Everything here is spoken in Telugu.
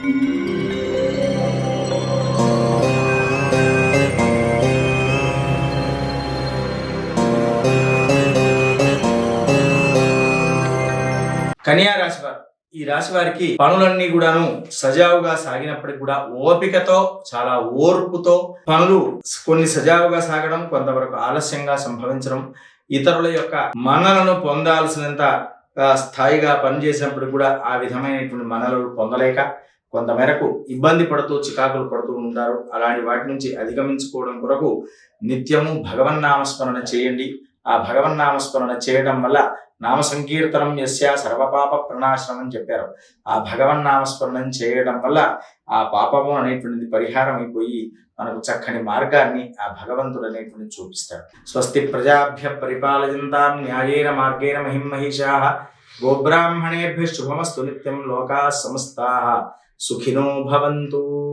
కన్యా రాశి వారు ఈ రాశి వారికి పనులన్నీ కూడాను సజావుగా సాగినప్పటికి కూడా ఓపికతో చాలా ఓర్పుతో పనులు కొన్ని సజావుగా సాగడం కొంతవరకు ఆలస్యంగా సంభవించడం ఇతరుల యొక్క మన్నలను పొందాల్సినంత స్థాయిగా పనిచేసినప్పుడు కూడా ఆ విధమైనటువంటి మన్నలు పొందలేక కొంతమేరకు ఇబ్బంది పడుతూ చికాకులు పడుతూ ఉంటారు. అలాంటి వాటి నుంచి అధిగమించుకోవడం కొరకు నిత్యము భగవన్నామస్మరణ చేయండి. ఆ భగవన్నామస్మరణ చేయడం వల్ల నామ సంకీర్తనం యస్య సర్వపాప ప్రణాశనం అని చెప్పారు. ఆ భగవన్నామస్మరణం చేయడం వల్ల ఆ పాపము అనేటువంటిది పరిహారం అయిపోయి మనకు చక్కని మార్గాన్ని ఆ భగవంతుడు అనేటువంటి చూపిస్తాడు. స్వస్తి ప్రజాభ్య పరిపాలయంతాం న్యాయేన మార్గేణ మహిం మహిషా గోబ్రాహ్మణేభ్య శుభమస్తు నిత్యం లోకా సమస్తా सुखिनो भवन्तु।